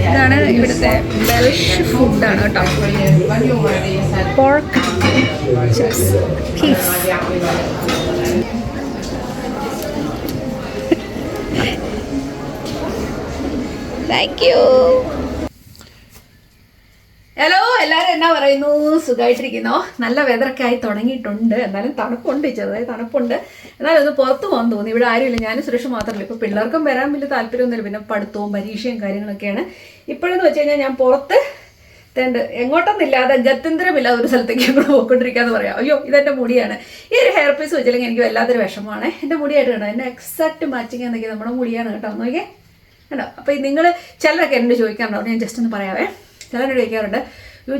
ഇതാണ് ഇവിടുത്തെ വെൽഷ് ഫുഡാണ് കേട്ടോ. പോർക്ക് താങ്ക് യു ഹലോ എല്ലാവരും എന്നാ പറയുന്നു? സുഖമായിട്ടിരിക്കുന്നോ നല്ല വെതറൊക്കെ ആയി തുടങ്ങിയിട്ടുണ്ട്. എന്നാലും തണുപ്പുണ്ട് ചെറുതായി തണുപ്പുണ്ട്. എന്നാലും ഒന്ന് പുറത്ത് പോകാൻ തോന്നി. ഇവിടെ ആരുമില്ല. ഞാനും സുരക്ഷ മാത്രമല്ല. ഇപ്പോൾ പിള്ളേർക്കും വരാൻ വലിയ താല്പര്യമൊന്നുമില്ല. പിന്നെ പഠിത്തവും പരീക്ഷയും കാര്യങ്ങളൊക്കെയാണ്. ഇപ്പോഴെന്ന് വെച്ച് കഴിഞ്ഞാൽ ഞാൻ പുറത്ത് തേണ്ട് എങ്ങോട്ടൊന്നില്ലാതെ ഗത്യന്തരമില്ലാതെ ഒരു സ്ഥലത്തേക്ക് ഞങ്ങൾ പോയിക്കൊണ്ടിരിക്കാന്ന് പറയാം. അയ്യോ ഇതെന്റെ മുടിയാണ്. ഈ ഒരു ഹെയർ പീസ് വെച്ചില്ലെങ്കിൽ എനിക്ക് വല്ലാത്തൊരു വിഷമമാണ്. എന്റെ മുടിയായിട്ട് കണ്ടോ? എന്റെ എക്സാക്ട് മാച്ചിങ് എന്നൊക്കെ നമ്മുടെ മുടിയാണ് കേട്ടോ. നോക്കിയേ. കേട്ടോ അപ്പോൾ നിങ്ങൾ ചിലരൊക്കെ എന്നോട് ചോദിക്കാൻ ഞാൻ ജസ്റ്റ് ഒന്ന് പറയാവേ. ചിലരോട് ചോദിക്കാറുണ്ട്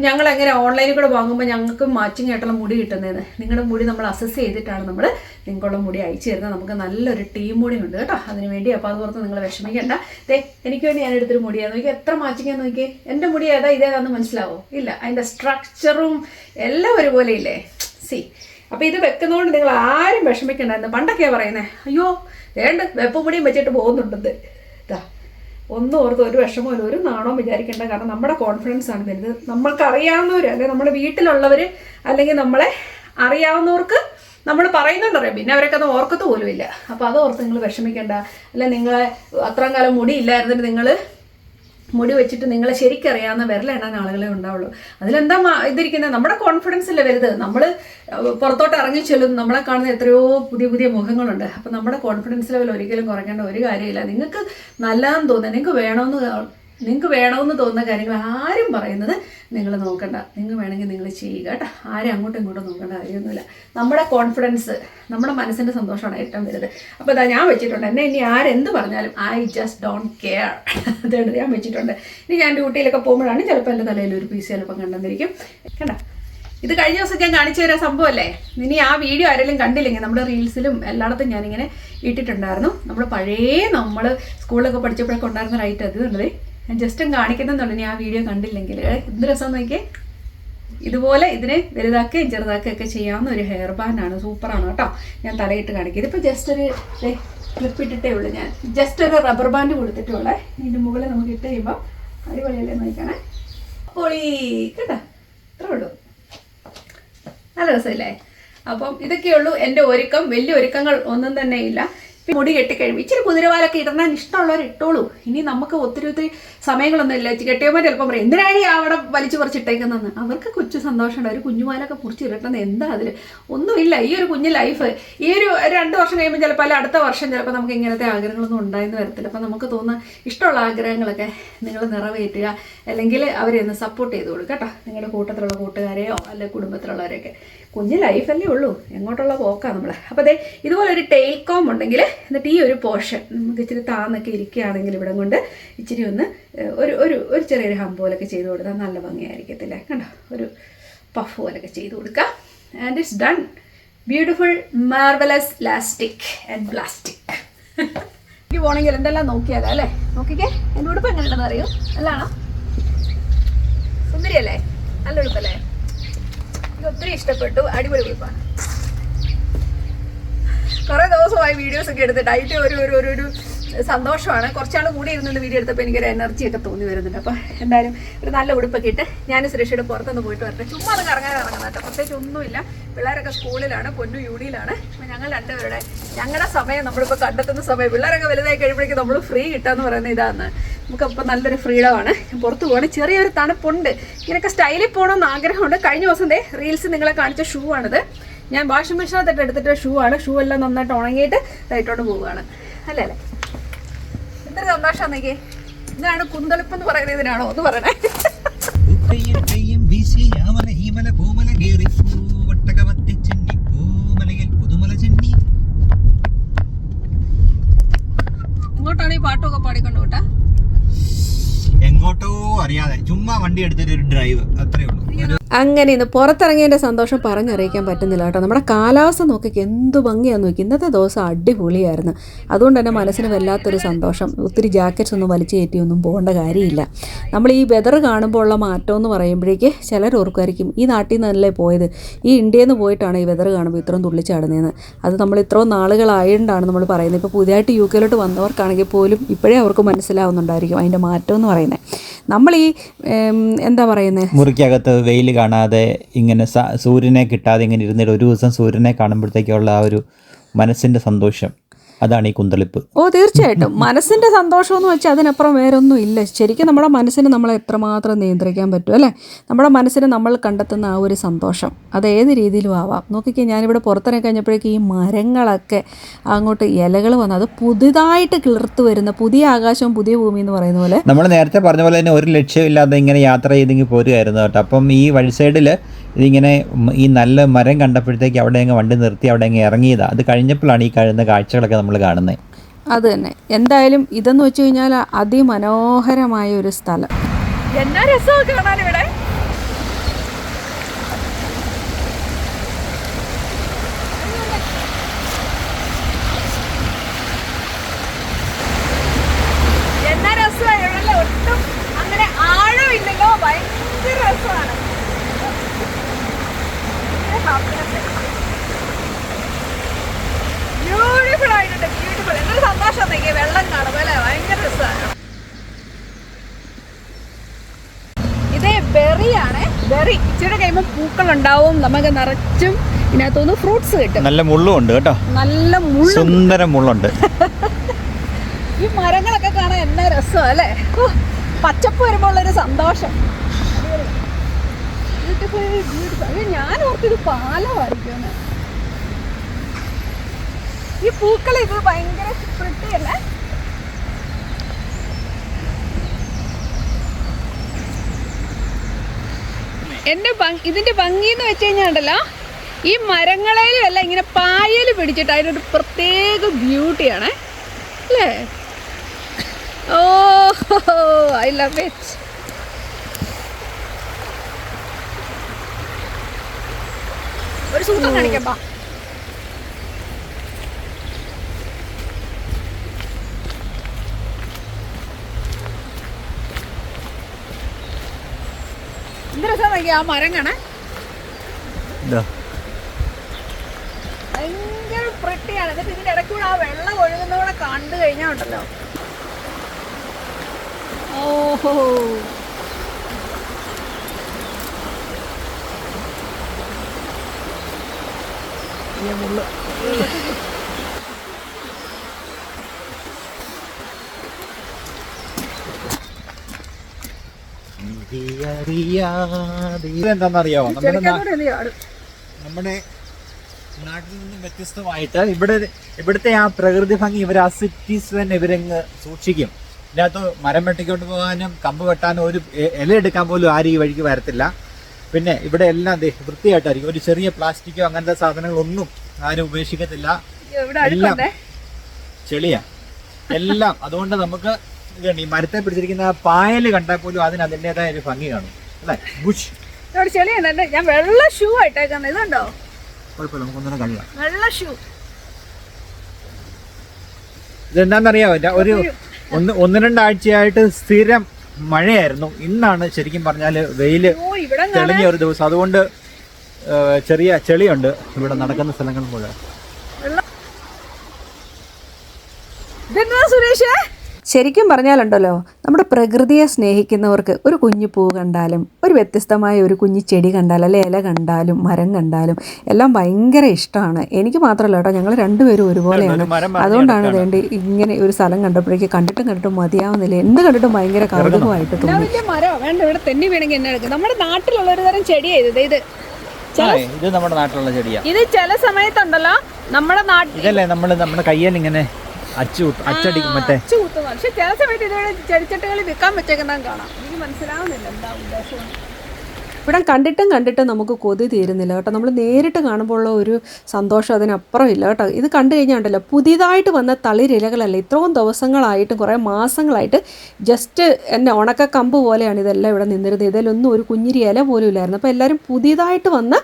ഞങ്ങൾ എങ്ങനെ ഓൺലൈനിൽ കൂടെ വാങ്ങുമ്പോൾ ഞങ്ങൾക്ക് മാച്ചിങ് ആയിട്ടുള്ള മുടി കിട്ടുന്നതെന്ന് നിങ്ങളുടെ മുടി നമ്മൾ അസസ് ചെയ്തിട്ടാണ് നമ്മൾ നിങ്ങൾക്കുള്ള മുടി അയച്ചു തരുന്നത്. നമുക്ക് നല്ലൊരു ടീം മുടി ഉണ്ട് കേട്ടോ അതിന് വേണ്ടി അപ്പോൾ അത് പുറത്ത് നിങ്ങൾ വിഷമിക്കേണ്ട. ദേ എനിക്ക് വേണ്ടി ഞാൻ എടുത്തൊരു മുടിയാണ് നോക്കി എത്ര മാച്ചിങ്ങാന്ന് നോക്കി എന്റെ മുടി ഏതാ ഇതേതാന്ന് മനസ്സിലാവോ? ഇല്ല അതിന്റെ സ്ട്രക്ചറും എല്ലാം ഒരുപോലെ ഇല്ലേ? സി അപ്പോൾ ഇത് വെക്കുന്നതുകൊണ്ട് നിങ്ങൾ ആരും വിഷമിക്കണ്ടായിരുന്നു പണ്ടൊക്കെയാണ് പറയുന്നത് അയ്യോ വേണ്ട വെപ്പുമുടിയും വെച്ചിട്ട് പോകുന്നുണ്ടെന്ന്. ഇതാ ഒന്നും ഓർത്ത് ഒരു വിഷമവും ഒരു നാണോ വിചാരിക്കേണ്ട. കാരണം നമ്മുടെ കോൺഫിഡൻസ് ആണ് വലുത്. നമ്മൾക്ക് അറിയാവുന്നവർ അല്ലെങ്കിൽ നമ്മുടെ വീട്ടിലുള്ളവർ അല്ലെങ്കിൽ നമ്മളെ അറിയാവുന്നവർക്ക് നമ്മൾ പറയുന്നുണ്ടറിയാം പിന്നെ അവരൊക്കെ അത് ഓർക്കത്ത് പോലും ഇല്ല അപ്പോൾ അത് ഓർത്ത് നിങ്ങൾ വിഷമിക്കേണ്ട. അല്ലെങ്കിൽ നിങ്ങളെ അത്രയും കാലം മുടി ഇല്ലായിരുന്നിട്ട് നിങ്ങൾ മുടി വെച്ചിട്ട് നിങ്ങളെ ശരിക്കറിയാവുന്ന വിരലെണ്ണാൻ ആളുകളെ ഉണ്ടാവുള്ളൂ. അതിലെന്താ ഇതിരിക്കുന്നത് നമ്മുടെ കോൺഫിഡൻസ് അല്ലേ വലുത്? നമ്മൾ പുറത്തോട്ട് ഇറങ്ങി ചെല്ലും നമ്മളെ കാണുന്ന എത്രയോ പുതിയ പുതിയ മുഖങ്ങളുണ്ട്. അപ്പം നമ്മുടെ കോൺഫിഡൻസ് ലെവൽ ഒരിക്കലും കുറയ്ക്കേണ്ട ഒരു കാര്യമില്ല. നിങ്ങൾക്ക് നല്ലതെന്ന് തോന്നുന്നത് നിങ്ങൾക്ക് വേണമെന്ന് നിങ്ങൾക്ക് വേണമെന്ന് തോന്നുന്ന കാര്യങ്ങൾ ആരും പറയുന്നത് നിങ്ങൾ നോക്കണ്ട. നിങ്ങൾ വേണമെങ്കിൽ നിങ്ങൾ ചെയ്യുക കേട്ടോ. ആരും അങ്ങോട്ടും ഇങ്ങോട്ടും നോക്കേണ്ട കാര്യമൊന്നുമില്ല. നമ്മുടെ കോൺഫിഡൻസ് നമ്മുടെ മനസ്സിന്റെ സന്തോഷമാണ് ഏറ്റവും വലുത്. അപ്പോൾ ഇതാ ഞാൻ വെച്ചിട്ടുണ്ട്. എന്നെ ഇനി ആരെന്ത് പറഞ്ഞാലും ഐ ജസ്റ്റ് ഡോണ്ട് കെയർ അതുകൊണ്ട് ഞാൻ വെച്ചിട്ടുണ്ട്. ഇനി ഞാൻ ഡ്യൂട്ടിയിലൊക്കെ പോകുമ്പോഴാണ് ചിലപ്പോൾ എന്റെ തലയിൽ ഒരു പീസ് ചിലപ്പം കണ്ടെന്നിരിക്കും. കണ്ട? ഇത് കഴിഞ്ഞ ദിവസം ഞാൻ കാണിച്ചു തരാൻ സംഭവമല്ലേ? ഇനി ആ വീഡിയോ ആരെങ്കിലും കണ്ടില്ലെങ്കിൽ നമ്മുടെ റീൽസിലും എല്ലായിടത്തും ഞാനിങ്ങനെ ഇട്ടിട്ടുണ്ടായിരുന്നു. നമ്മൾ പഴയ നമ്മൾ സ്കൂളിലൊക്കെ പഠിച്ചപ്പോഴൊക്കെ ഉണ്ടായിരുന്ന റൈറ്റ് അത് കണ്ടതേ. ഞാൻ ജസ്റ്റ് കാണിക്കുന്നുണ്ട്. ഞാൻ ആ വീഡിയോ കണ്ടില്ലെങ്കിൽ. എന്ത് രസം നോക്കിയേ? ഇതുപോലെ ഇതിനെ വലുതാക്കുകയും ചെറുതാക്കുകയൊക്കെ ചെയ്യാവുന്ന ഒരു ഹെയർ ബാൻഡാണ് സൂപ്പറാണ് കേട്ടോ. ഞാൻ തലയിട്ട് കാണിക്കും. ഇതിപ്പോൾ ജസ്റ്റ് ഒരു ക്ലിപ്പ് ഇട്ടിട്ടേ ഉള്ളൂ ഞാൻ. ജസ്റ്റ് ഒരു റബ്ബർ ബാൻഡ് കൊടുത്തിട്ടുള്ളേ. ഇതിന്റെ മുകളിൽ നമുക്ക് ഇട്ട് കഴിയുമ്പോൾ അടിപൊളിയല്ലേ നോക്കണേ പൊളി കേട്ടോ? ഇത്രേ ഉള്ളൂ. നല്ല രസമില്ലേ? അപ്പം ഇതൊക്കെയുള്ളൂ എന്റെ ഒരുക്കം. വലിയ ഒരുക്കങ്ങൾ ഒന്നും തന്നെ ഇല്ല. മുടി കെട്ടിക്കഴിയുമ്പോൾ ഇച്ചിരി കുതിരവാലൊക്കെ ഇടാൻ ഇഷ്ടമുള്ളവർ ഇട്ടോളൂ. ഇനി നമുക്ക് ഒത്തിരി ഒത്തിരി സമയങ്ങളൊന്നും ഇല്ല. കെട്ടിയപ്പോൾ ചിലപ്പോൾ പറയും എന്തിനാണ് അവിടെ വലിച്ചു പറിച്ചിട്ടേക്കുന്നതെന്ന്? അവർക്ക് കൊച്ചു സന്തോഷമുണ്ട്. ഒരു കുഞ്ഞുമാലൊക്കെ പുറിച്ച് ഇരട്ടുന്നത് എന്താ അതിൽ ഒന്നുമില്ല. ഈ ഒരു കുഞ്ഞു ലൈഫ് ഈ ഒരു രണ്ട് വർഷം കഴിയുമ്പോൾ ചിലപ്പോൾ അല്ല അടുത്ത വർഷം ചിലപ്പോൾ നമുക്ക് ഇങ്ങനത്തെ ആഗ്രഹങ്ങളൊന്നും ഉണ്ടായെന്ന് വരത്തില്ല. അപ്പം നമുക്ക് തോന്നുന്ന ഇഷ്ടമുള്ള ആഗ്രഹങ്ങളൊക്കെ നിങ്ങൾ നിറവേറ്റുക. അല്ലെങ്കിൽ അവരെ ഒന്ന് സപ്പോർട്ട് ചെയ്ത് കൊടുക്കുക കേട്ടോ. നിങ്ങളുടെ കൂട്ടത്തിലുള്ള കൂട്ടുകാരെയോ അല്ലെങ്കിൽ കുടുംബത്തിലുള്ളവരെയൊക്കെ. കുഞ്ഞു ലൈഫല്ലേ ഉള്ളൂ. എങ്ങോട്ടുള്ള പോക്കാണ് നമ്മൾ അപ്പോൾ അതെ ഇതുപോലെ ഒരു ടേക്ക് ഹോം ഉണ്ടെങ്കിൽ എന്നിട്ട് ഈ ഒരു പോർഷൻ നമുക്ക് ഇച്ചിരി താന്നൊക്കെ ഇരിക്കുകയാണെങ്കിൽ ഇവിടെ കൊണ്ട് ഇച്ചിരി ഒന്ന് ഒരു ഒരു ഒരു ചെറിയൊരു ഹം പോലൊക്കെ ചെയ്ത് കൊടുത്താൽ നല്ല ഭംഗിയായിരിക്കത്തില്ലേ? കണ്ടോ? ഒരു പഫ് പോലൊക്കെ ചെയ്ത് കൊടുക്കാം. And it's done beautiful marvellous elastic and plastic എനിക്ക് പോകണമെങ്കിൽ എന്തെല്ലാം നോക്കിയാലോ അല്ലേ? നോക്കിക്കേ. എന്റെ ഉടുപ്പ് എങ്ങനെയുണ്ടെന്ന് അറിയൂ? നല്ലതാണോ? സുന്ദരിയല്ലേ? നല്ല ഉടുപ്പല്ലേ? എനിക്ക് ഒത്തിരി ഇഷ്ടപ്പെട്ടു. അടിപൊളി ഉടുപ്പാണ്. കുറേ ദിവസമായി വീഡിയോസ് ഒക്കെ എടുത്ത് ഡയറ്റ് ഒരു ഒരു ഒരു ഒരു സന്തോഷമാണ്. കുറച്ചാൾ കൂടി ഇരുന്നിട്ട് വീഡിയോ എടുത്തപ്പോൾ എനിക്കൊരു എനർജി ഒക്കെ തോന്നി വരുന്നുണ്ട്. അപ്പോൾ എന്തായാലും ഒരു നല്ല ഉടുപ്പൊക്കെ ഇട്ട് ഞാൻ സുരക്ഷയുടെ പുറത്തുനിന്ന് പോയിട്ട് വരട്ടെ. ചുമ്മാ അത് കറങ്ങാൻ ഇറങ്ങുന്നത് കേട്ടോ. പ്രത്യേകിച്ച് ഒന്നുമില്ല. പിള്ളേരൊക്കെ സ്കൂളിലാണ് പൊന്നു യൂണിയിലാണ്. അപ്പോൾ ഞങ്ങൾ രണ്ടുപേരുടെ ഞങ്ങളുടെ സമയം നമ്മളിപ്പോൾ കണ്ടെത്തുന്ന സമയം. പിള്ളേരൊക്കെ വലുതായി കഴിയുമ്പോഴേക്കും നമ്മൾ ഫ്രീ കിട്ടാന്ന് പറയുന്നത് ഇതാണ് നമുക്കപ്പോൾ നല്ലൊരു ഫ്രീഡമാണ്. പുറത്ത് പോകണം ചെറിയൊരു തണുപ്പുണ്ട്. ഇങ്ങനെയൊക്കെ സ്റ്റൈലിൽ പോകണമെന്ന് ആഗ്രഹമുണ്ട്. കഴിഞ്ഞ ദിവസം റീൽസ് നിങ്ങളെ കാണിച്ച ഷൂ ആണിത്. ഞാൻ വാഷിംഗ് മെഷീനകത്തിട്ട് എടുത്തിട്ട് ഷൂ ആണ്. ഷൂ എല്ലാം നന്നായിട്ട് ഉണങ്ങിയിട്ട് ഇതായിട്ടോണ്ട് പോവുകയാണ്. അല്ലേ അല്ലേ? എത്ര സന്തോഷം നോക്കിയേ ഇതാണ് കുന്തളിപ്പ് എന്ന് പറയുന്ന ഇതിനാണോ ഒന്ന് പറയണേ. ഇങ്ങോട്ടാണ് ഈ പാട്ടൊക്കെ പാടിക്കൊണ്ട് എങ്ങോട്ടോ അറിയാതെ ചുമ്മാ വണ്ടി എടുത്തിട്ട് ഒരു ഡ്രൈവ് അത്രേ ഉള്ളൂ. അങ്ങനെ ഇന്ന് പുറത്തിറങ്ങിയതിന്റെ സന്തോഷം പറഞ്ഞറിയിക്കാൻ പറ്റുന്നില്ല കേട്ടോ. നമ്മുടെ കാലാവസ്ഥ നോക്കിക്ക് എന്ത് ഭംഗിയാന്ന് നോക്കി. ഇന്നത്തെ ദിവസം അടിപൊളിയായിരുന്നു. അതുകൊണ്ട് തന്നെ മനസ്സിന് വല്ലാത്തൊരു സന്തോഷം. ഒത്തിരി ജാക്കറ്റ്സ് ഒന്നും വലിച്ചു കയറ്റിയൊന്നും പോകേണ്ട കാര്യമില്ല. നമ്മൾ ഈ വെതർ കാണുമ്പോൾ ഉള്ള മാറ്റം എന്ന് പറയുമ്പോഴേക്ക് ചിലർ ഓർക്കുമായിരിക്കും ഈ നാട്ടിൽ നിന്നല്ലേ പോയത്? ഈ ഇന്ത്യയിൽ നിന്ന് പോയിട്ടാണ് ഈ വെതർ കാണുമ്പോൾ ഇത്രയും തുള്ളിച്ചാടുന്നതെന്ന്. അത് നമ്മൾ ഇത്രയും നാളുകളായതുകൊണ്ടാണ് നമ്മൾ പറയുന്നത്. ഇപ്പോൾ പുതിയതായിട്ട് യു കെയിലോട്ട് വന്നവർക്കാണെങ്കിൽ പോലും ഇപ്പോഴേ അവർക്ക് മനസ്സിലാവുന്നുണ്ടായിരിക്കും അതിന്റെ മാറ്റം എന്ന് പറയുന്നത്. നമ്മൾ ഈ എന്താ പറയുന്നത് മുറിക്കകത്ത് വെയിൽ കാണാതെ ഇങ്ങനെ സൂര്യനെ കിട്ടാതെ ഇങ്ങനെ ഇരുന്നിട്ട് ഒരു ദിവസം സൂര്യനെ കാണുമ്പോഴത്തേക്കുള്ള ആ ഒരു മനസ്സിന്റെ സന്തോഷം. അതാണ് ഈ കുന്തളിപ്പ്. ഓ തീർച്ചയായിട്ടും. മനസ്സിന്റെ സന്തോഷം എന്ന് വെച്ചാൽ അതിനപ്പുറം വേറെ ഒന്നും ഇല്ല. ശരിക്കും നമ്മുടെ മനസ്സിന് നമ്മളെ എത്രമാത്രം നിയന്ത്രിക്കാൻ പറ്റും അല്ലേ? നമ്മുടെ മനസ്സിന് നമ്മൾ കണ്ടെത്തുന്ന ആ ഒരു സന്തോഷം. അത് ഏത് രീതിയിലും ആവാം. നോക്കിക്കേ ഞാനിവിടെ പുറത്തിറങ്ങി കഴിഞ്ഞപ്പോഴേക്കും ഈ മരങ്ങളൊക്കെ അങ്ങോട്ട് ഇലകൾ വന്ന് അത് പുതുതായിട്ട് കിളിർത്ത് വരുന്ന പുതിയ ആകാശവും പുതിയ ഭൂമി എന്ന് പറയുന്ന പോലെ നമ്മൾ നേരത്തെ പറഞ്ഞ പോലെ തന്നെ ഒരു ലക്ഷ്യമില്ലാതെ ഇങ്ങനെ യാത്ര ചെയ്തെങ്കിൽ പോരുമായിരുന്നു കേട്ടോ. അപ്പം ഈ വഴി സൈഡിൽ ഇതിങ്ങനെ ഈ നല്ല മരം കണ്ടപ്പോഴത്തേക്ക് അവിടെ അങ്ങ് വണ്ടി നിർത്തി അവിടെ അങ്ങ് ഇറങ്ങിയതാണ് അത് കഴിഞ്ഞപ്പോഴാണ് ഈ കഴിയുന്ന കാഴ്ചകളൊക്കെ നമ്മൾ കാണുന്നത് അത് തന്നെ. എന്തായാലും ഇതെന്ന് വെച്ച് കഴിഞ്ഞാൽ അതിമനോഹരമായ ഒരു സ്ഥലം. എന്നാ രസമൊക്കെ കാണാൻ ഇവിടെ എന്നാ രസമാണ് ഇവിടെ ഒട്ടും അങ്ങനെ ആഴമില്ലല്ലോ ഭയങ്കര രസമാണ് ബ്യൂട്ടിഫുൾ ആയിട്ടുണ്ട് ബ്യൂട്ടിഫുൾ എന്തൊരു സന്തോഷം നോക്കിയേ വെള്ളം കാണുമ്പോൾ അല്ലേ ഭയങ്കര രസമാണ് ഇത് ബെറി ഇച്ചിരി കഴിയുമ്പോൾ പൂക്കൾ ഉണ്ടാവും നമുക്ക് നിറച്ചും ഇതിനകത്തുനിന്ന് ഫ്രൂട്ട്സ് കിട്ടും. നല്ല മുള്ളും ഉണ്ട് കേട്ടോ. നല്ല മുള്ളും സുന്ദര മുള്ളുണ്ട്. ഈ മരങ്ങളൊക്കെ കാണാൻ എന്നാ രസം അല്ലേ? പച്ചപ്പ് വരുമ്പോൾ ഉള്ളൊരു സന്തോഷം. ഞാൻ ഓർത്തിത് പാലമായിരിക്കും. ഈ പൂക്കൾ ഇത് ഭയങ്കര വൃത്തിയല്ലേ എന്റെ ഇതിന്റെ ഭംഗി എന്ന് വെച്ച് കഴിഞ്ഞാൽ ഉണ്ടല്ലോ ഈ മരങ്ങളേലും അല്ല ഇങ്ങനെ പായൽ പിടിച്ചിട്ട് അതിനൊരു പ്രത്യേക ബ്യൂട്ടിയാണ്. അല്ലേ? ഓ ഐ ലവ് ഇറ്റ് ഒരു സൂത്രം കാണിക്കാം എന്ത് രസം നോക്കിയാ? ആ മരം കാണാൻ. ഭയങ്കര പ്രിട്ടിയാണ് എന്നിട്ട് ഇതിന്റെ ഇടയ്ക്കൂടെ ആ വെള്ളം ഒഴുകുന്നവിടെ കണ്ടു കഴിഞ്ഞാൽ ഉണ്ടല്ലോ. ഓഹോ. ഇതെന്താണെന്നറിയാമോ നമ്മുടെ? നമ്മുടെ നാട്ടിൽ നിന്നും വ്യത്യസ്തമായിട്ട് ഇവിടെ ഇവിടുത്തെ ആ പ്രകൃതി ഭംഗി ഇവർ ആ സിറ്റീസ് തന്നെ ഇവരങ്ങ് സൂക്ഷിക്കും. ഇതിനകത്ത് മരം വെട്ടിക്കൊണ്ട് പോകാനും കമ്പ് വെട്ടാനും ഒരു ഇല എടുക്കാൻ പോലും ആരും ഈ വഴിക്ക് വരത്തില്ല. പിന്നെ ഇവിടെ എല്ലാം ദേ വൃത്തിയായിട്ടായിരിക്കും. ഒരു ചെറിയ പ്ലാസ്റ്റിക്കോ അങ്ങനത്തെ സാധനങ്ങളൊന്നും ആരും ഉപേക്ഷിക്കത്തില്ല. ഇവിടെ എല്ലാം ചെളിയാ. എല്ലാം. അതുകൊണ്ട് നമുക്ക് ഇതുണ്ട്. ഈ മരത്തെ പിടിച്ചിരിക്കുന്ന പായൽ കണ്ടാൽ പോലും അതിന് അതിന്റെതായ ഒരു ഭംഗി കാണും. അല്ലേ? ബുഷ്. എന്റെ ഞാൻ വെള്ള ഷൂ ആയിട്ടേക്കുന്നത് ഇതുണ്ടോ? കുഴപ്പമില്ല നമുക്കൊന്നും കഴിയാം. വെള്ള ഷൂ. ഇതെന്താണെന്നറിയാമോ ഒരു ഒന്ന് ഒന്ന് രണ്ടാഴ്ചയായിട്ട് സ്ഥിരം മഴയായിരുന്നു. ഇന്നാണ് ശരിക്കും പറഞ്ഞാൽ വെയിൽ തെളിഞ്ഞ ഒരു ദിവസം. അതുകൊണ്ട് ചെറിയ ചെളിയുണ്ട് ഇവിടെ നടക്കുന്ന സ്ഥലങ്ങൾ മുഴുവൻ. സുരേഷ്? ശരിക്കും പറഞ്ഞാലുണ്ടല്ലോ നമ്മുടെ പ്രകൃതിയെ സ്നേഹിക്കുന്നവർക്ക് ഒരു കുഞ്ഞു പൂ കണ്ടാലും ഒരു വ്യത്യസ്തമായ ഒരു കുഞ്ഞു ചെടി കണ്ടാലും അല്ലെ ഇല കണ്ടാലും മരം കണ്ടാലും എല്ലാം ഭയങ്കര ഇഷ്ടമാണ്. എനിക്ക് മാത്രമല്ല കേട്ടോ ഞങ്ങൾ രണ്ടുപേരും ഒരുപോലെയാണ്. അതുകൊണ്ടാണ് വേണ്ടി ഇങ്ങനെ ഒരു സ്ഥലം കണ്ടപ്പോഴേക്ക് കണ്ടിട്ടും കണ്ടിട്ടും മതിയാവുന്നില്ല എന്ത് കണ്ടിട്ടും ഭയങ്കര കൗതുകമായിട്ട് തോന്നി. വലിയ മരം വേണ്ട ഇവിടെ തെന്നി വീണെങ്കിൽ എന്നെ എടുക്കും. നമ്മുടെ നാട്ടിലുള്ള ഒരു തരം ചെടിയായത് ഇത്. ഇത് നമ്മുടെ നാട്ടിലുള്ള ചെടിയാണ് ഇത് ചില സമയത്തുണ്ടല്ലോ നമ്മുടെ നാട്ടിൽ ഇതല്ലേ നമ്മൾ നമ്മുടെ കയ്യിൽ ഇങ്ങനെ അച്ചു അച്ചടി മറ്റേ ചൂത്തുന്നു പക്ഷെ ചില സമയത്ത് ഇതുവരെ ചെടിച്ചട്ടകളിൽ വിൽക്കാൻ വെച്ചേക്കുന്ന കാണാം. എനിക്ക് മനസ്സിലാവുന്നില്ല എന്താ ഉദ്ദേശം. ഇവിടെ കണ്ടിട്ടും കണ്ടിട്ടും നമുക്ക് കൊതി തീരുന്നില്ല കേട്ടോ. നമ്മൾ നേരിട്ട് കാണുമ്പോൾ ഉള്ള ഒരു സന്തോഷം അതിനപ്പുറം ഇല്ല കേട്ടോ. ഇത് കണ്ടു കഴിഞ്ഞാൽ ഉണ്ടല്ലോ പുതിയതായിട്ട് വന്ന തളിരിലകളല്ല ഇത്രയും ദിവസങ്ങളായിട്ടും കുറേ മാസങ്ങളായിട്ട് ജസ്റ്റ് എന്റെ ഉണക്ക കമ്പ് പോലെയാണ് ഇതെല്ലാം ഇവിടെ നിന്നിരുന്നത്. ഇതിലൊന്നും ഒരു കുഞ്ഞിരി ഇല പോലും ഇല്ലായിരുന്നു. അപ്പോൾ എല്ലാവരും പുതിയതായിട്ട് വന്ന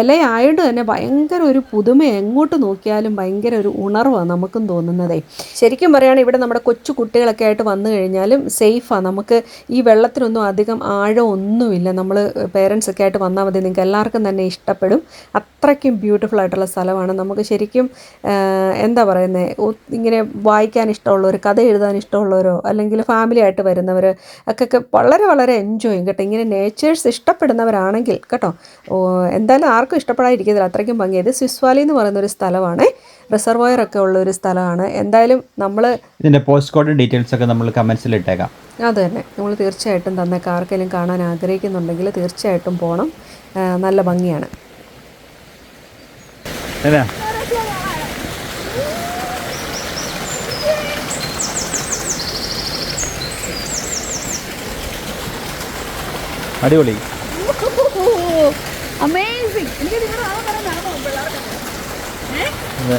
ഇലയായതുകൊണ്ട് തന്നെ ഭയങ്കര ഒരു പുതുമ എങ്ങോട്ട് നോക്കിയാലും ഭയങ്കര ഒരു ഉണർവാണ് നമുക്കും തോന്നുന്നതേ. ശരിക്കും പറയുകയാണെങ്കിൽ ഇവിടെ നമ്മുടെ കൊച്ചു കുട്ടികളൊക്കെ ആയിട്ട് വന്നു കഴിഞ്ഞാലും സേഫാണ് നമുക്ക് ഈ വെള്ളത്തിനൊന്നും അധികം ആഴമൊന്നുമില്ല. നമ്മൾ നമ്മൾ പേരൻസ് ഒക്കെ ആയിട്ട് വന്നാൽ മതി. നിങ്ങൾക്ക് എല്ലാവർക്കും തന്നെ ഇഷ്ടപ്പെടും. അത്രയ്ക്കും ബ്യൂട്ടിഫുൾ ആയിട്ടുള്ള സ്ഥലമാണ്. നമുക്ക് ശരിക്കും എന്താ പറയുന്നത് ഇങ്ങനെ വായിക്കാൻ ഇഷ്ടമുള്ളവർ കഥ എഴുതാൻ ഇഷ്ടമുള്ളവരോ അല്ലെങ്കിൽ ഫാമിലി ആയിട്ട് വരുന്നവർ ഒക്കെ വളരെ വളരെ എൻജോയ് ചെയ്യും കേട്ടോ. ഇങ്ങനെ നേച്ചേഴ്സ് ഇഷ്ടപ്പെടുന്നവരാണെങ്കിൽ കേട്ടോ എന്തായാലും ആർക്കും ഇഷ്ടപ്പെടാതിരിക്കത്തില്ല അത്രയ്ക്കും ഭംഗിയത് സ്വിസ്വാലി എന്ന് പറയുന്ന ഒരു സ്ഥലമാണ്. റിസർവോയർ ഒക്കെ ഉള്ള ഒരു സ്ഥലമാണ്. എന്തായാലും നമ്മൾ ഇതിന്റെ പോസ്റ്റ് കോഡ് ഡീറ്റെയിൽസ് ഒക്കെ നമ്മൾ കമൻസിൽ ഇട്ടേക്കാം. അത് തന്നെ നമ്മൾ തീർച്ചയായിട്ടും തന്നേക്ക് ആർക്കെങ്കിലും കാണാൻ ആഗ്രഹിക്കുന്നുണ്ടെങ്കിൽ തീർച്ചയായിട്ടും പോകണം നല്ല ഭംഗിയാണ്. അടിപൊളി. അമേസിങ് എനിക്ക് നിങ്ങളുടെ നാളെ പറയാൻ നടന്നോ പിള്ളേർക്ക് അതെ.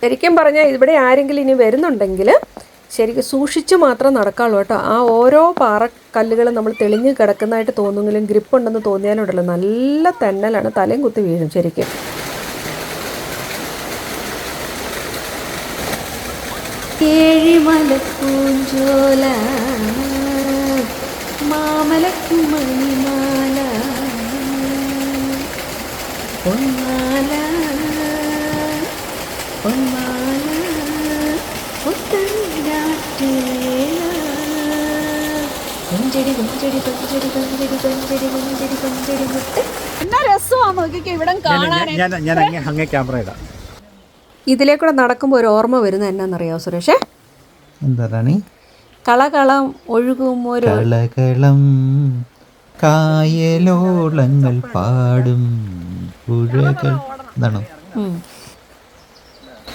ശരിക്കും പറഞ്ഞാൽ ഇവിടെ ആരെങ്കിലും ഇനി വരുന്നുണ്ടെങ്കിൽ ശരിക്കും സൂക്ഷിച്ച് മാത്രം നടക്കാവുള്ളൂ കേട്ടോ. ആ ഓരോ പാറക്കല്ലുകളും നമ്മൾ തെളിഞ്ഞ് കിടക്കുന്നതായിട്ട് തോന്നുമെങ്കിലും ഗ്രിപ്പ് ഉണ്ടെന്ന് തോന്നിയാലും ഉണ്ടല്ലോ നല്ല തെന്നലാണ്. തലയും കുത്തി വീഴും ശരിക്കും. ഏഴിമലപ്പൂഞ്ചോല മാമലക്കുമണിമാല കൊഞ്ചടി കൊഞ്ചടി കൊഞ്ചടി കൊഞ്ചടി കൊഞ്ചടി കൊഞ്ചടി കൊഞ്ചടി മുട്ട് എന്നാ രസമാണ് നോക്കിക്കോ ഇവിടെ കാണാൻ ഞാൻ ഞാൻ അങ്ങേ അങ്ങേ ക്യാമറ ഇടാം. ഇതിലേക്കൂടെ നടക്കുമ്പോൾ ഒരു ഓർമ്മ വരുന്നത് എന്നാന്നറിയാമോ സുരേഷേ? എന്താ റാണി? കളകളം ഒഴുകും ഒരു കളകളം കായലോളങ്ങൾ പാടും പുഴകൾ. എന്താണോ.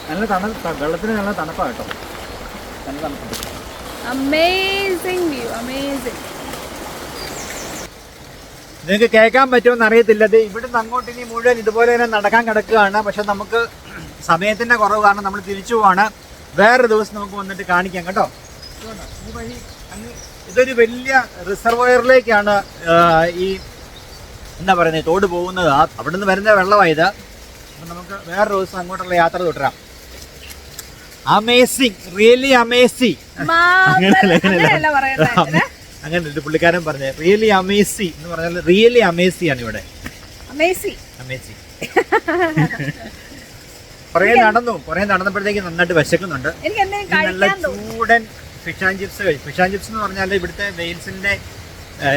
നല്ല തണുപ്പ് വെള്ളത്തിന് നല്ല തണുപ്പാണ് കേട്ടോ. നല്ല തണുപ്പ്. അമേസിംഗ് വ്യൂ അമേസിംഗ് നിങ്ങൾക്ക് കേൾക്കാൻ പറ്റുമെന്ന് അറിയത്തില്ല. ഇത് ഇവിടുന്ന് അങ്ങോട്ട് ഇനി മുഴുവൻ ഇതുപോലെ തന്നെ നടക്കാൻ കിടക്കുകയാണ്. പക്ഷെ നമുക്ക് സമയത്തിന്റെ കുറവ് കാരണം നമ്മൾ തിരിച്ചു പോവാണ്. വേറെ ദിവസം നമുക്ക് വന്നിട്ട് കാണിക്കാം കേട്ടോ. ഇതൊരു വലിയ റിസർവോയറിലേക്കാണ് ഈ എന്താ പറയുന്നത് തോട് പോകുന്നത്. അവിടെ നിന്ന് വരുന്ന വെള്ളമായത് അപ്പം നമുക്ക് വേറെ ദിവസം അങ്ങോട്ടുള്ള യാത്ര തുടരാം. അമേസിങ് റിയലി അമേസിങ് അങ്ങനെ ഒരു പുള്ളിക്കാരൻ പറഞ്ഞ റിയലി അമേസി എന്ന് പറഞ്ഞാൽ റിയലി അമേസി ആണ് ഇവിടെ. കൊറേ നടന്നു കൊറേ നടന്നപ്പോഴത്തേക്ക് നന്നായിട്ട് വിശക്കുന്നുണ്ട്. നല്ല ചൂടൻ ഫിഷ് ആൻഡ് ചിപ്സ് കഴിച്ചു ഫിഷ് ആൻഡ് ചിപ്സ് എന്ന് പറഞ്ഞാൽ ഇവിടുത്തെ വെയിൽസിന്റെ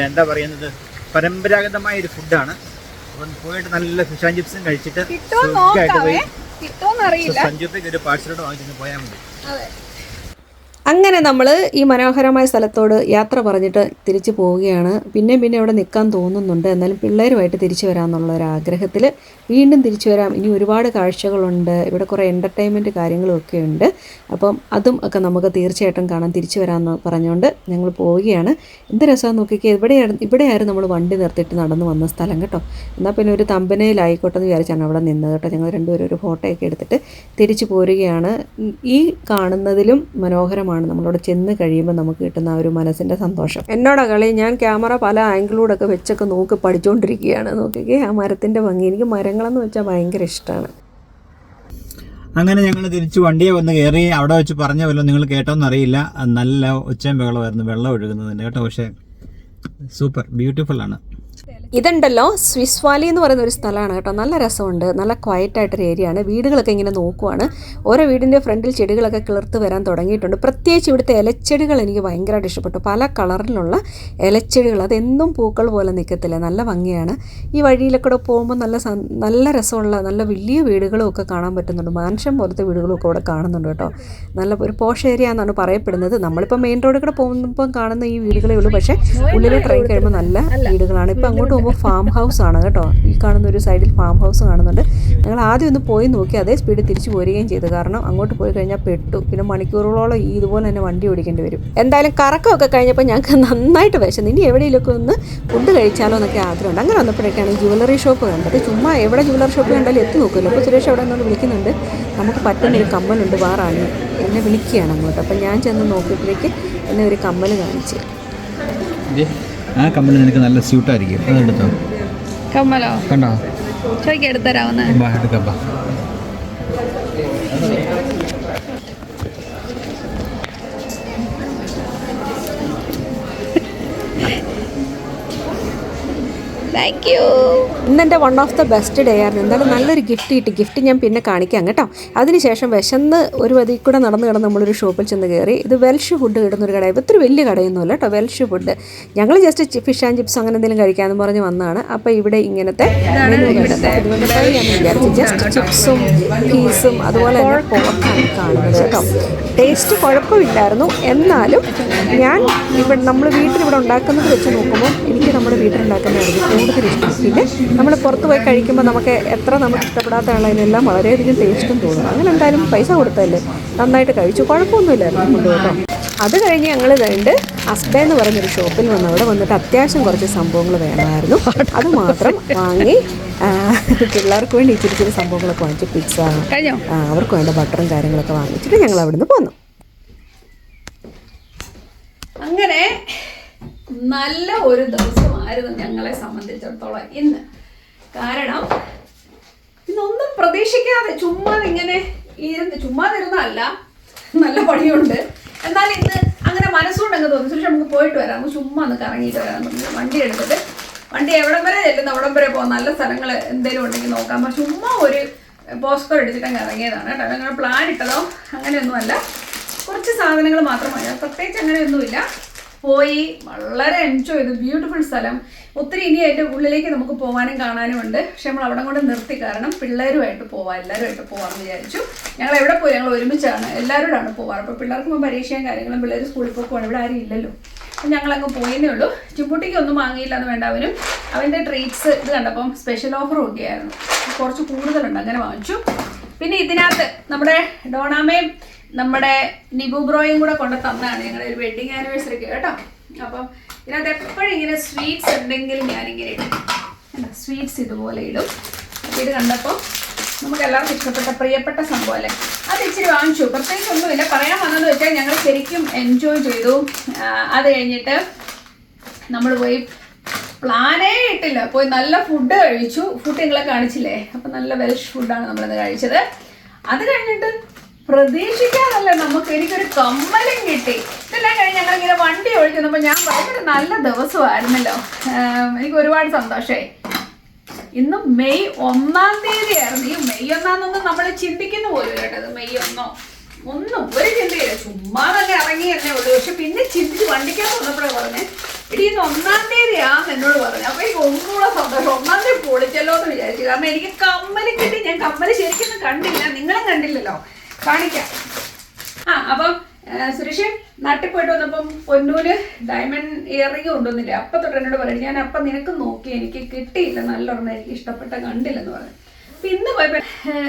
എന്താ പറയുന്നത് പരമ്പരാഗതമായ ഒരു ഫുഡാണ് അപ്പം പോയിട്ട് നല്ല ഫിഷ് ആൻഡ് ചിപ്സും കഴിച്ചിട്ട് സുഖമായിട്ട് പോയി. കിട്ടുമെന്നറിയില്ല സഞ്ജുത്തേക്ക് ഒരു പാഴ്സലോട് വാങ്ങിച്ചിട്ട് പോയാൽ മതി. അങ്ങനെ നമ്മൾ ഈ മനോഹരമായ സ്ഥലത്തോട് യാത്ര പറഞ്ഞിട്ട് തിരിച്ചു പോവുകയാണ്. പിന്നെ പിന്നെ ഇവിടെ നിൽക്കാൻ തോന്നുന്നുണ്ട്. എന്നാലും പിള്ളേരുമായിട്ട് തിരിച്ചു വരാമെന്നുള്ള ഒരു ആഗ്രഹത്തിൽ വീണ്ടും തിരിച്ചു വരാം. ഇനി ഒരുപാട് കാഴ്ചകളുണ്ട്. ഇവിടെ കുറേ എന്റർടൈൻമെന്റ് കാര്യങ്ങളും ഒക്കെ ഉണ്ട്. അപ്പം അതും ഒക്കെ നമുക്ക് തീർച്ചയായിട്ടും കാണാൻ തിരിച്ചു വരാമെന്ന് പറഞ്ഞുകൊണ്ട് ഞങ്ങൾ പോവുകയാണ്. എന്ത് രസമാണ് നോക്കിക്കുക ഇവിടെയായിരുന്നു ഇവിടെയായിരുന്നു നമ്മൾ വണ്ടി നിർത്തിയിട്ട് നടന്നു വന്ന സ്ഥലം കേട്ടോ. എന്നാൽ പിന്നെ ഒരു തമ്പനയിലായിക്കോട്ടെ എന്ന് വിചാരിച്ചാണ് അവിടെ നിന്നത് കേട്ടോ. ഞങ്ങൾ രണ്ടുപേരും ഒരു ഫോട്ടോയൊക്കെ എടുത്തിട്ട് തിരിച്ചു പോരുകയാണ്. ഈ കാണുന്നതിലും മനോഹരമാണ് നമ്മളവിടെ ചെന്ന് കഴിയുമ്പോൾ നമുക്ക് കിട്ടുന്ന ആ ഒരു മനസ്സിന്റെ സന്തോഷം. എന്നോട് കളി ഞാൻ ക്യാമറ പല ആംഗിളൂടൊക്കെ വെച്ചൊക്കെ നോക്കി പഠിച്ചുകൊണ്ടിരിക്കുകയാണ് നോക്കിക്കേ ആ മരത്തിന്റെ ഭംഗി. എനിക്ക് മരങ്ങളെന്ന് വെച്ചാൽ ഭയങ്കര ഇഷ്ടമാണ് അങ്ങനെ ഞങ്ങൾ തിരിച്ച് വണ്ടിയെ വന്ന് കയറി അവിടെ വെച്ച് പറഞ്ഞ വല്ലതും നിങ്ങൾ കേട്ടോന്ന് അറിയില്ല. നല്ല ഉച്ചയും ബഹളമായിരുന്നു വെള്ളം ഒഴുകുന്നതിന്റെ കേട്ടോ. പക്ഷേ സൂപ്പർ ബ്യൂട്ടിഫുൾ ആണ്. ഇതുണ്ടല്ലോ സ്വിസ് വാലി എന്ന് പറയുന്ന ഒരു സ്ഥലമാണ് കേട്ടോ. നല്ല രസമുണ്ട്. നല്ല ക്വയറ്റ് ആയിട്ടൊരു ഏരിയ ആണ്. വീടുകളൊക്കെ ഇങ്ങനെ നോക്കുവാണ്. ഓരോ വീടിന്റെ ഫ്രണ്ടിൽ ചെടികളൊക്കെ കിളിർത്ത് വരാൻ തുടങ്ങിയിട്ടുണ്ട്. പ്രത്യേകിച്ച് ഇവിടുത്തെ ഇലച്ചെടികൾ എനിക്ക് ഭയങ്കരമായിട്ട് ഇഷ്ടപ്പെട്ടു. പല കളറിലുള്ള ഇലച്ചെടികൾ. അതെന്നും പൂക്കൾ പോലെ നിൽക്കത്തില്ല. നല്ല ഭംഗിയാണ്. ഈ വഴിയിലൊക്കെ പോകുമ്പോൾ നല്ല നല്ല രസമുള്ള നല്ല വലിയ വീടുകളും ഒക്കെ കാണാൻ പറ്റുന്നുണ്ട്. മാൻഷൻ പോലത്തെ വീടുകളും ഒക്കെ ഇവിടെ കാണുന്നുണ്ട് കേട്ടോ. നല്ല ഒരു പോഷ ഏരിയ എന്നാണ് പറയപ്പെടുന്നത്. നമ്മളിപ്പോൾ മെയിൻ റോഡിൽ കൂടെ പോകുമ്പോൾ കാണുന്ന ഈ വീടുകളേ ഉള്ളൂ. പക്ഷേ ഉള്ളിൽ ട്രെയിൻ കഴിയുമ്പോൾ നല്ല വീടുകളാണ്. ഇപ്പോൾ അങ്ങോട്ട് പോകുമ്പോൾ ഫാം ഹൗസ് ആണ് കേട്ടോ. ഈ കാണുന്ന ഒരു സൈഡിൽ ഫാം ഹൗസ് കാണുന്നുണ്ട്. ഞങ്ങൾ ആദ്യം ഒന്ന് പോയി നോക്കി അതേ സ്പീഡിൽ തിരിച്ചു പോരുകയും ചെയ്തു. കാരണം അങ്ങോട്ട് പോയി കഴിഞ്ഞാൽ പെട്ടു. പിന്നെ മണിക്കൂറുകളോളം ഈ ഇതുപോലെ തന്നെ വണ്ടി ഓടിക്കേണ്ടി വരും. എന്തായാലും കറക്കമൊക്കെ കഴിഞ്ഞപ്പോൾ ഞങ്ങൾക്ക് നന്നായിട്ട് വിശന്നു. ഇനി എവിടെയെങ്കിലുമൊക്കെ ഒന്ന് ഫുഡ് കഴിച്ചാലോ എന്നൊക്കെ ആഗ്രഹമുണ്ട്. അങ്ങനെ വന്നപ്പോഴേക്കാണ് ഈ ജുവലറി ഷോപ്പ് കണ്ടത്. ചുമ്മാ എവിടെ ജുവലറി ഷോപ്പ് കണ്ടാലും എത്തി നോക്കുമല്ലോ അപ്പോൾ സുരേഷ് അവിടെ നിന്നോട് വിളിക്കുന്നുണ്ട്. നമുക്ക് പറ്റുന്ന ഒരു കമ്മലുണ്ട് വാറാണ് എന്നെ വിളിക്കുകയാണ് അങ്ങോട്ട്. അപ്പം ഞാൻ ചെന്ന് നോക്കിയപ്പോഴേക്ക് എന്നെ ഒരു കമ്മൽ കാണിച്ച്. ആ കമ്പനി നിനക്ക് നല്ല സ്യൂട്ടായിരിക്കും. അതെടുത്തോ കമ്മലോ? കണ്ടോ? ചോദിക്കാൻ എടുത്തരാവുന്ന. എടുക്കാം താങ്ക് യു ഇന്നെന്റെ one of the best day ആയിരുന്നു. എന്തായാലും നല്ലൊരു ഗിഫ്റ്റ് കിട്ടി. ഗിഫ്റ്റ് ഞാൻ പിന്നെ കാണിക്കാം കേട്ടോ. അതിനുശേഷം വിശന്ന് ഒരു വതി കൂടെ നടന്ന് കിടന്ന് നമ്മളൊരു ഷോപ്പിൽ ചെന്ന് കയറി ഇത് വെൽഷ് ഫുഡ് കിട്ടുന്നൊരു കടയാണ്. ഇത്ര വലിയ കടയൊന്നുമല്ല കേട്ടോ വെൽഷ് ഫുഡ് ഞങ്ങൾ ജസ്റ്റ് ഫിഷ് ആൻഡ് ചിപ്സ് അങ്ങനെ എന്തെങ്കിലും കഴിക്കാമെന്ന് പറഞ്ഞ് വന്നതാണ്. അപ്പോൾ ഇവിടെ ഇങ്ങനത്തെ menu കണ്ടത്. അതുകൊണ്ട് ഞാൻ വിചാരിച്ചു ജസ്റ്റ് ചിപ്സും പീസും അതുപോലെ തന്നെ പോർക്കാണ് കാണുന്നത് കേട്ടോ. ടേസ്റ്റ് കുഴപ്പമില്ലായിരുന്നു. എന്നാലും ഞാൻ ഇവിടെ നമ്മൾ വീട്ടിലിവിടെ ഉണ്ടാക്കുന്നത് വെച്ച് നോക്കുമ്പോൾ എനിക്ക് നമ്മുടെ വീട്ടിലുണ്ടാക്കുന്നതായിരുന്നു കൂടുതൽ ഇഷ്ടം പിന്നെ നമ്മൾ പുറത്ത് പോയി കഴിക്കുമ്പോൾ നമുക്ക് എത്ര നമുക്ക് ഇഷ്ടപ്പെടാത്ത ആളതിനെല്ലാം വളരെയധികം ടേസ്റ്റും തോന്നും. അങ്ങനെ എന്തായാലും പൈസ കൊടുത്തല്ലേ നന്നായിട്ട് കഴിച്ചു. കുഴപ്പമൊന്നുമില്ലായിരുന്നു കൊണ്ടുപോകാം അത് കഴിഞ്ഞ് ഞങ്ങൾ കണ്ട് അസ്ബേ എന്ന് പറഞ്ഞൊരു ഷോപ്പിൽ വന്ന് അവിടെ വന്നിട്ട് അത്യാവശ്യം കുറച്ച് സംഭവങ്ങൾ വേണമായിരുന്നു. അത് മാത്രം വാങ്ങി പിള്ളേർക്ക് വേണ്ടി ഇച്ചിരി ഇച്ചിരി സംഭവങ്ങളൊക്കെ വാങ്ങിച്ചു. പിസ്സ അവർക്ക് വേണ്ട ബട്ടറും കാര്യങ്ങളൊക്കെ വാങ്ങിച്ചിട്ട് ഞങ്ങൾ അവിടുന്ന് പോന്നു. അങ്ങനെ നല്ല ഒരു ദിവസമായിരുന്നു ഞങ്ങളെ സംബന്ധിച്ചിടത്തോളം ഇന്ന്. കാരണം ഇന്നൊന്നും പ്രതീക്ഷിക്കാതെ ചുമ്മാ ഇങ്ങനെ ഇരുന്ന് ചുമ്മാ ഇരുന്നല്ല നല്ല പണിയുണ്ട്. എന്നാൽ ഇന്ന് അങ്ങനെ മനസ്സുകൊണ്ട് അങ്ങ് തോന്നി. പക്ഷെ നമുക്ക് പോയിട്ട് വരാം. നമുക്ക് ചുമ്മാ ഒന്ന് കറങ്ങിയിട്ട് വരാം. നമുക്ക് വണ്ടി എടുത്തിട്ട് വണ്ടി എവിടം വരെ ചെല്ലുന്ന അവിടം വരെ പോകാം. നല്ല സ്ഥലങ്ങൾ എന്തെങ്കിലും ഉണ്ടെങ്കിൽ നോക്കാം. പക്ഷെ ചുമ്മാ ഒരു പോസ്കോ എടുത്തിട്ട് അങ്ങ് ഇറങ്ങിയതാണ് കേട്ടോ. അങ്ങനെ പ്ലാൻ ഇട്ടതോ? അങ്ങനെയൊന്നുമല്ല. കുറച്ച് സാധനങ്ങൾ മാത്രമാണ് പ്രത്യേകിച്ച് അങ്ങനെയൊന്നുമില്ല. പോയി. വളരെ എൻജോയ് ചെയ്തു. ബ്യൂട്ടിഫുൾ സ്ഥലം. ഒത്തിരി ഇനി അതിന്റെ ഉള്ളിലേക്ക് നമുക്ക് പോകാനും കാണാനും ഉണ്ട്. പക്ഷെ നമ്മൾ അവിടെ കൊണ്ട് നിർത്തി കാരണം പിള്ളേരുമായിട്ട് പോവാം. എല്ലാവരുമായിട്ട് പോകാമെന്ന് വിചാരിച്ചു. ഞങ്ങൾ എവിടെ പോയി? ഞങ്ങൾ ഒരുമിച്ചാണ്. എല്ലാവരോടാണ് പോവാറ്. അപ്പോൾ പിള്ളേർക്ക് പരീക്ഷയും കാര്യങ്ങളും പിള്ളേർ സ്കൂളിൽ പോക്കുവാണ്. ഇവിടെ ആരും ഇല്ലല്ലോ. അപ്പം ഞങ്ങളങ്ങ് പോയെന്നേ ഉള്ളൂ. ചിമ്പുട്ടിക്ക് ഒന്നും വാങ്ങിയില്ല എന്ന് വേണ്ട അവനും. അവന്റെ ട്രീറ്റ്സ് ഇത് കണ്ടപ്പം സ്പെഷ്യൽ ഓഫറും ഒക്കെ ആയിരുന്നു. കുറച്ച് കൂടുതലുണ്ട്. അങ്ങനെ വാങ്ങിച്ചു. പിന്നെ ഇതിനകത്ത് നമ്മുടെ ഡോണാമയും നമ്മുടെ നിബു ബ്രോയും കൂടെ കൊണ്ട് തന്നാണ്. ഞങ്ങളുടെ ഒരു വെഡിങ് ആനിവേഴ്സറിക്ക് കേട്ടോ. അപ്പം ഇതിനകത്ത് എപ്പോഴും ഇങ്ങനെ സ്വീറ്റ്സ് ഉണ്ടെങ്കിൽ ഞാനിങ്ങനെ ഇടും. സ്വീറ്റ്സ് ഇതുപോലെ ഇടും. ഇത് കണ്ടപ്പോൾ നമുക്ക് എല്ലാവർക്കും ഇഷ്ടപ്പെട്ട പ്രിയപ്പെട്ട സംഭവം അല്ലേ? അത് ഇച്ചിരി വാങ്ങിച്ചു. പ്രത്യേകിച്ച് ഒന്നുമില്ല. പറയാൻ വന്നതെന്ന് വെച്ചാൽ ഞങ്ങൾ ശരിക്കും എൻജോയ് ചെയ്തു. അത് കഴിഞ്ഞിട്ട് നമ്മൾ പോയി പ്ലാനേ ഇട്ടില്ല. പോയി നല്ല ഫുഡ് കഴിച്ചു. ഫുഡ് നിങ്ങളെ കാണിച്ചില്ലേ? അപ്പം നല്ല വെൽഷ് ഫുഡാണ് നമ്മളിന്ന് കഴിച്ചത്. അത് കഴിഞ്ഞിട്ട് പ്രതീക്ഷിക്കാതല്ല നമുക്ക് എനിക്കൊരു കമ്മലും കിട്ടി. ഇതെല്ലാം കഴിഞ്ഞ് ഞങ്ങളിങ്ങനെ വണ്ടി ഒഴിക്കുന്നപ്പോൾ ഞാൻ ഭയങ്കര നല്ല ദിവസമായിരുന്നല്ലോ. എനിക്ക് ഒരുപാട് സന്തോഷമായി ഇന്ന് മെയ് ഒന്നാം തീയതി ആയിരുന്നു ഈ മെയ് ഒന്നാന്നൊന്നും നമ്മൾ ചിന്തിക്കുന്നു പോലും കേട്ടത് മെയ് ഒന്നോ? ഒന്നും ഒരു ചിന്തയില്ല. ചുമ്മാ തന്നെ ഇറങ്ങി എന്നേ ഉള്ളൂ. പക്ഷെ പിന്നെ ചിന്തിച്ച് വണ്ടിക്കാൻ വന്നപ്പോഴേ പറഞ്ഞേ ഇടി ഇന്ന് ഒന്നാം തീയതിയാന്ന് എന്നോട് പറഞ്ഞു. അപ്പൊ എനിക്ക് ഒന്നുകൂടെ സന്തോഷം. ഒന്നാം തീയതി പൊളിച്ചല്ലോ എന്ന് വിചാരിച്ചു. കാരണം എനിക്ക് കമ്മൽ കിട്ടി. ഞാൻ കമ്മൽ ശരിക്കും കണ്ടില്ല. നിങ്ങളും കണ്ടില്ലല്ലോ. കാണിക്കാം. ആ അപ്പം സുരേഷ് നാട്ടിൽ പോയിട്ട് വന്നപ്പം പൊന്നൂര് ഡയമണ്ട് ഇയറിംഗ് കൊണ്ടുവന്നില്ല? അപ്പം തൊട്ട് എന്നോട് പറയും ഞാൻ അപ്പം നിനക്ക് നോക്കി എനിക്ക് കിട്ടിയില്ല നല്ലൊരെണ്ണം എനിക്ക് ഇഷ്ടപ്പെട്ട കണ്ടില്ലെന്ന് പറഞ്ഞു. അപ്പം ഇന്ന് പോയപ്പോൾ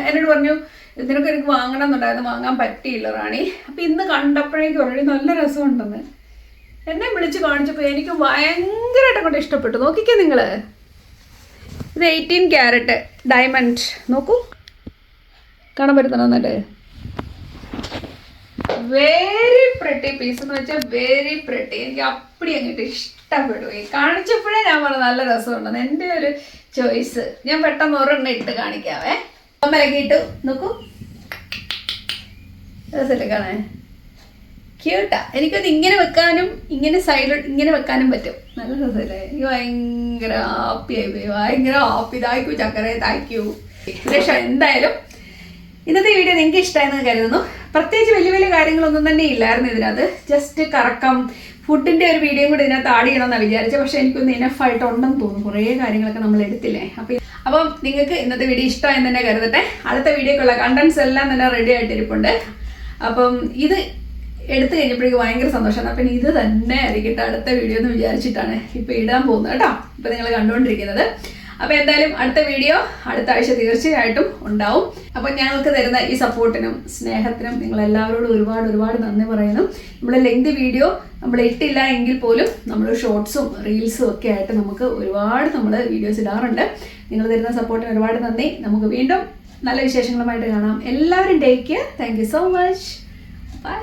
എന്നോട് പറഞ്ഞു നിനക്ക് എനിക്ക് വാങ്ങണം എന്നുണ്ടായിരുന്നു വാങ്ങാൻ പറ്റിയില്ല റാണി. അപ്പം ഇന്ന് കണ്ടപ്പോഴേക്കും ഓൾറെഡി നല്ല രസമുണ്ടെന്ന്. എന്നെ വിളിച്ച് കാണിച്ചപ്പോൾ എനിക്ക് ഭയങ്കരമായിട്ട് കൊണ്ട് ഇഷ്ടപ്പെട്ടു. നോക്കിക്കേ നിങ്ങൾ ഇത് എയ്റ്റീൻ ക്യാരറ്റ് ഡയമണ്ട് നോക്കൂ. കാണാൻ പറ്റുന്നുണ്ടോ എന്നിട്ട് വെരി പ്രിട്ടി പീസ് എന്ന് വെച്ചാൽ വെരി പ്രിട്ടി എനിക്ക് അപ്പടി അങ്ങോട്ട് ഇഷ്ടപ്പെടും. ഈ കാണിച്ചപ്പോഴേ ഞാൻ പറഞ്ഞു നല്ല രസമുണ്ടെന്ന് എന്റെ ഒരു ചോയ്സ് ഞാൻ പെട്ടെന്ന് ഒരെണ്ണം ഇട്ട് കാണിക്കാവേ. കമ്മലൊക്കെ ഇട്ടു നോക്കൂ. രസമല്ലേ ക്യൂട്ടാ എനിക്കത് ഇങ്ങനെ വെക്കാനും ഇങ്ങനെ സൈഡിൽ ഇങ്ങനെ വെക്കാനും പറ്റും. നല്ല രസമല്ലേ? എനിക്ക് ഭയങ്കര ഹാപ്പി ആയി പോയി. ഭയങ്കര ഹാപ്പി താങ്ക് യു ചക്കരെ. താങ്ക് യു എന്തായാലും ഇന്നത്തെ വീഡിയോ നിങ്ങൾക്ക് ഇഷ്ടമായെന്ന് കരുതുന്നു. പ്രത്യേകിച്ച് വലിയ വലിയ കാര്യങ്ങളൊന്നും തന്നെ ഇല്ലായിരുന്നു ഇതിനകത്ത്. ജസ്റ്റ് കറക്കം ഫുഡിന്റെ ഒരു വീഡിയോയും കൂടി ഇതിനകത്ത് ആഡ് ചെയ്യണമെന്നാണ് വിചാരിച്ചത്. പക്ഷേ എനിക്കൊന്ന് ഇനഫ് ആയിട്ട് ഉണ്ടെന്ന് തോന്നുന്നു. കുറേ കാര്യങ്ങളൊക്കെ നമ്മൾ എടുത്തില്ലേ? അപ്പം അപ്പം നിങ്ങൾക്ക് ഇന്നത്തെ വീഡിയോ ഇഷ്ടമായെന്ന് തന്നെ കരുതട്ടെ. അടുത്ത വീഡിയോക്കുള്ള കണ്ടൻസ് എല്ലാം തന്നെ റെഡി ആയിട്ടിരിപ്പുണ്ട്. അപ്പം ഇത് എടുത്തു കഴിഞ്ഞപ്പോഴേക്ക് ഭയങ്കര സന്തോഷമാണ്. അപ്പം ഇത് തന്നെ ആയിരിക്കട്ടെ അടുത്ത വീഡിയോ എന്ന് വിചാരിച്ചിട്ടാണ് ഇപ്പം ഇടാൻ പോകുന്നത് കേട്ടോ. ഇപ്പം നിങ്ങൾ കണ്ടുകൊണ്ടിരിക്കുന്നത്. അപ്പോൾ എന്തായാലും അടുത്ത വീഡിയോ അടുത്ത ആഴ്ച തീർച്ചയായിട്ടും ഉണ്ടാവും. അപ്പോൾ ഞങ്ങൾക്ക് തരുന്ന ഈ സപ്പോർട്ടിനും സ്നേഹത്തിനും നിങ്ങൾ എല്ലാവരോടും ഒരുപാട് ഒരുപാട് നന്ദി പറയുന്നു. നമ്മുടെ ലെങ്ത് വീഡിയോ നമ്മൾ ഇട്ടില്ല എങ്കിൽ പോലും നമ്മൾ ഷോർട്സും റീൽസും ഒക്കെ ആയിട്ട് നമുക്ക് ഒരുപാട് നമ്മൾ വീഡിയോസ് ഇടാറുണ്ട്. നിങ്ങൾ തരുന്ന സപ്പോർട്ടിന് ഒരുപാട് നന്ദി. നമുക്ക് വീണ്ടും നല്ല വിശേഷങ്ങളുമായിട്ട് കാണാം. എല്ലാവരും take care thank so much bye